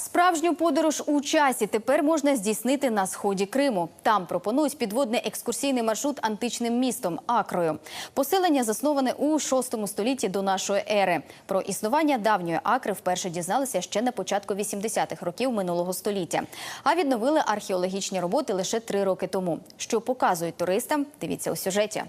Справжню подорож у часі тепер можна здійснити на сході Криму. Там пропонують підводний екскурсійний маршрут античним містом Акрою. Поселення засноване у VI столітті до нашої ери. Про існування давньої Акри вперше дізналися ще на початку 80-х років минулого століття. А відновили археологічні роботи лише три роки тому. Що показують туристам? Дивіться у сюжеті.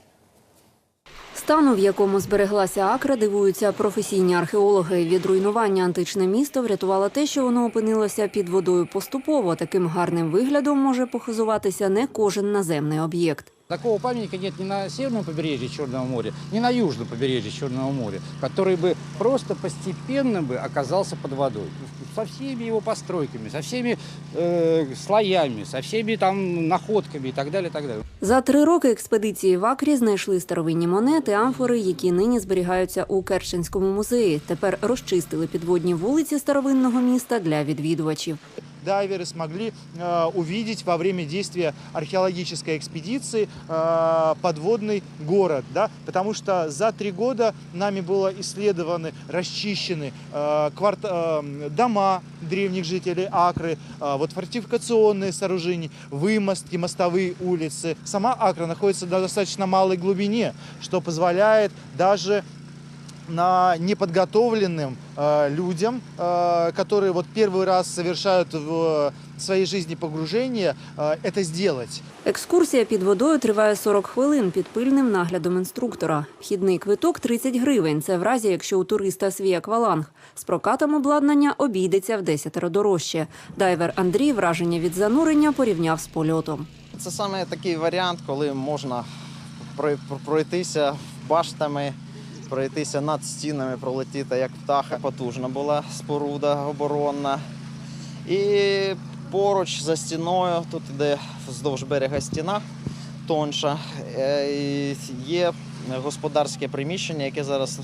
Стану, в якому збереглася Акра, дивуються професійні археологи. Від руйнування античне місто врятувало те, що воно опинилося під водою поступово. Таким гарним виглядом може похизуватися не кожен наземний об'єкт. Такого памятника нет ни на северном побережье Черного моря, ни на южном побережье Черного моря, который бы просто постепенно бы оказался под водой. Со всеми его постройками, со всеми э, слоями, со всеми там находками и так далее, и так далее. За три роки експедиції в Акрі знайшли старовинні монети, амфори, які нині зберігаються у Керченському музеї. Тепер розчистили підводні вулиці старовинного міста для відвідувачів. Дайверы смогли э, увидеть во время действия археологической экспедиции э, подводный город, да, потому что за три года нами было исследованы, расчищены э, кварт- дома древних жителей Акры, вот фортификационные сооружения, вымостки, мостовые улицы. Сама Акра находится на достаточно малой глубине, что позволяет даже на неподготовленным э, людям, э, которые вот первый раз совершают в своей жизни погружение, э, это сделать. Екскурсія під водою триває 40 хвилин під пильним наглядом інструктора. Вхідний квиток 30 гривень. Це в разі, якщо у туриста свій акваланг. З прокатом обладнання обійдеться в 10 дорожче. Дайвер Андрій враження від занурення порівняв з польотом. Це саме такий варіант, коли можна прой- пройтися баштами, пройтися над стінами, пролетіти як птаха. Потужна була споруда оборонна. І поруч за стіною, тут іде вздовж берега стіна тонша. е, Є господарське приміщення, яке зараз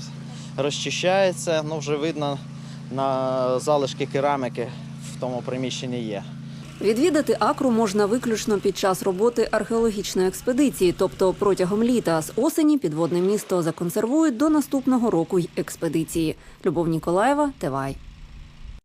розчищається. Ну, вже видно на залишки кераміки в тому приміщенні є. Відвідати Акру можна виключно під час роботи археологічної експедиції, тобто протягом літа. З осені підводне місто законсервують до наступного року й експедиції. Любов Ніколаєва, Тевай.